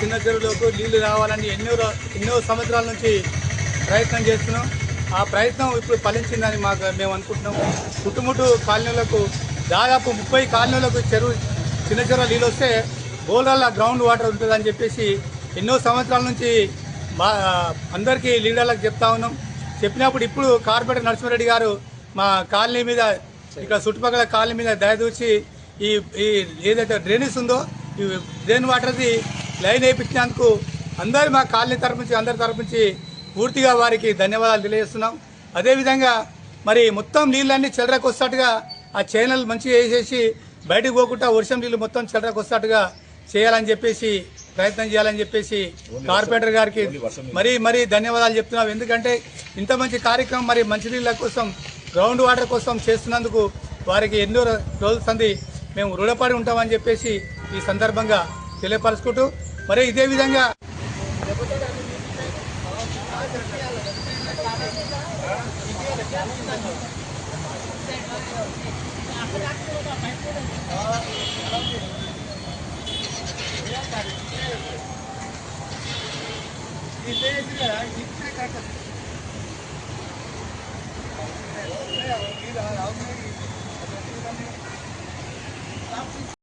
చిన్న చెరువులోకి నీళ్ళు రావాలని ఎన్నో ఎన్నో సంవత్సరాల నుంచి ప్రయత్నం చేస్తున్నాం. ఆ ప్రయత్నం ఇప్పుడు ఫలించిందని మాకు మేము అనుకుంటున్నాం. చుట్టుముట్టు కాలనీలకు దాదాపు ముప్పై కాలనీలకు చెరువు చిన్న చెరువు నీళ్ళు వస్తే బోలర్ల గ్రౌండ్ వాటర్ ఉంటుందని చెప్పేసి ఎన్నో సంవత్సరాల నుంచి మా అందరికీ లీడర్లకు చెప్తా ఉన్నాం. చెప్పినప్పుడు ఇప్పుడు కార్పొరేటర్ నరసింహారెడ్డి గారు మా కాలనీ మీద ఇక్కడ చుట్టుపక్కల కాలనీ మీద దయదూచి ఈ ఈ ఏదైతే డ్రైనేజ్ ఉందో ఈ డ్రైన్ వాటర్ది లైన్ వేయించినందుకు అందరు మా కాలనీ తరపు నుంచి అందరి తరపు నుంచి పూర్తిగా వారికి ధన్యవాదాలు తెలియజేస్తున్నాం. అదేవిధంగా మరి మొత్తం నీళ్ళన్నీ చెలరకు వస్తట్టుగా ఆ ఛానల్ మంచిగా వేసేసి బయటకు పోకుండా వర్షం నీళ్ళు మొత్తం చెలరకు వస్తట్టుగా చేయాలని చెప్పేసి ప్రయత్నం చేయాలని చెప్పేసి కార్పొరేటర్ గారికి మరీ మరీ ధన్యవాదాలు చెప్తున్నాం. ఎందుకంటే ఇంత మంచి కార్యక్రమం మరి మంచినీళ్ళ కోసం గ్రౌండ్ వాటర్ కోసం చేస్తున్నందుకు వారికి ఎన్నో రోజుల సంది మేము రుణపడి ఉంటామని చెప్పేసి सदर्भंगेपरच मर इधे विधा